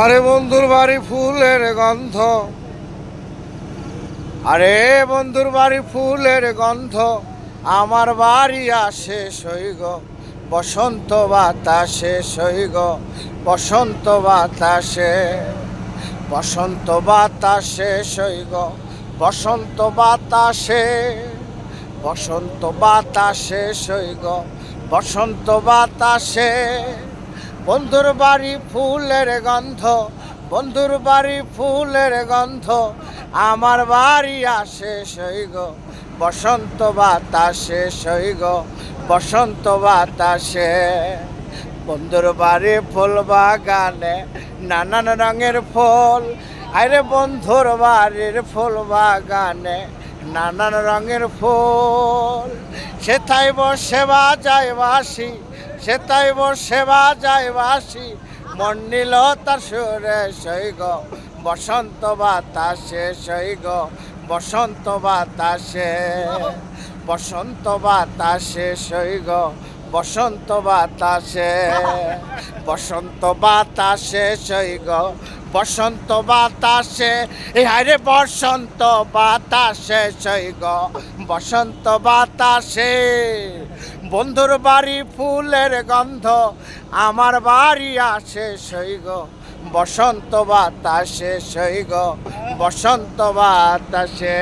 আরে বন্ধুর বাড়ি ফুলের গন্ধ। আরে বন্ধুর বাড়ি ফুলের গন্ধ, আমার বাড়ি আসে সৈগ। বসন্ত বাতাসে সৈগ, বসন্ত বাতাসে। বসন্ত বাতাসে সৈগ, বসন্ত বাতাসে। বসন্ত বাতাসে সৈগ, বসন্ত বাতাসে। বন্ধুর বাড়ি ফুলের গন্ধ, বন্ধুর বাড়ি ফুলের গন্ধ, আমার বাড়ি আসে সৈগ, বসন্ত বাতাসে সৈগ, বসন্ত বাতাসে। বন্ধুর বাড়ি ফুল বাগানে নানান রঙের ফুল, আরে বন্ধুর বাড়ির ফুল বাগানে নানান রঙের ফুল। সেথায় বসে বাজায় বাসি সেথায় বসে বাজায় বাসি। মন নিল তার সুরে সৈগ বসন্ত বাতাসে সৈগ বসন্ত বাতাসে। বসন্ত বাতাসে সৈগ বসন্ত বাতাসে। বসন্ত বাতাসে সৈগ বসন্ত বাতাসে। হারে বসন্ত বাতাসে সৈগ বসন্ত বাতাসে। বন্ধুর বাড়ি ফুলের গন্ধ আমার বাড়ি আসে সৈগ। বসন্ত বাতাসে সৈগ বসন্ত বাতাসে।